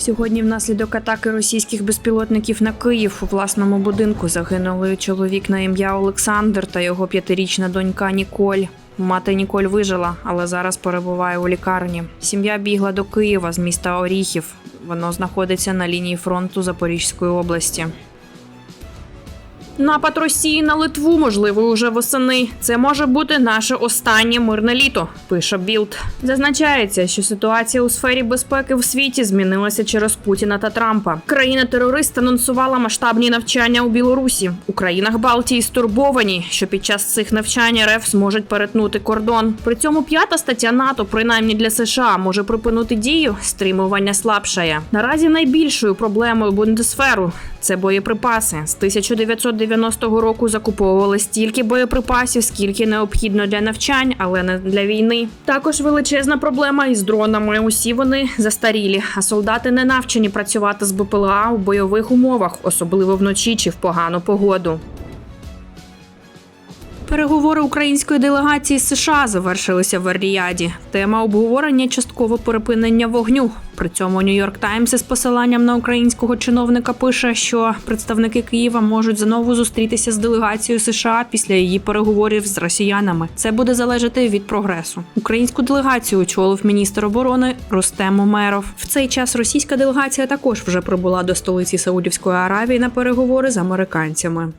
Сьогодні, внаслідок атаки російських безпілотників на Київ, у власному будинку загинули чоловік на ім'я Олександр та його п'ятирічна донька Ніколь. Мати Ніколь вижила, але зараз перебуває у лікарні. Сім'я бігла до Києва з міста Оріхів. Воно знаходиться на лінії фронту Запорізької області. Напад Росії на Литву можливий уже восени. Це може бути наше останнє мирне літо. Пише Білд. Зазначається, що ситуація у сфері безпеки в світі змінилася через Путіна та Трампа. Країна-терорист анонсувала масштабні навчання у Білорусі. У країнах Балтії стурбовані, що під час цих навчань РФ зможуть перетнути кордон. При цьому п'ята стаття НАТО, принаймні для США, може припинити дію. Стримування слабшає. Наразі найбільшою проблемою Бундесферу це боєприпаси. З 1990 року закуповували стільки боєприпасів, скільки необхідно для навчань, але не для війни. Також величезна проблема із дронами. Усі вони застарілі, а солдати не навчені працювати з БПЛА у бойових умовах, особливо вночі чи в погану погоду. Переговори української делегації США завершилися в Ер-Ріаді. Тема обговорення частково припинення вогню. При цьому Нью-Йорк Таймс із посиланням на українського чиновника пише, що представники Києва можуть знову зустрітися з делегацією США після її переговорів з росіянами. Це буде залежати від прогресу. Українську делегацію очолив міністр оборони Рустем Умеров. В цей час російська делегація також вже прибула до столиці Саудівської Аравії на переговори з американцями.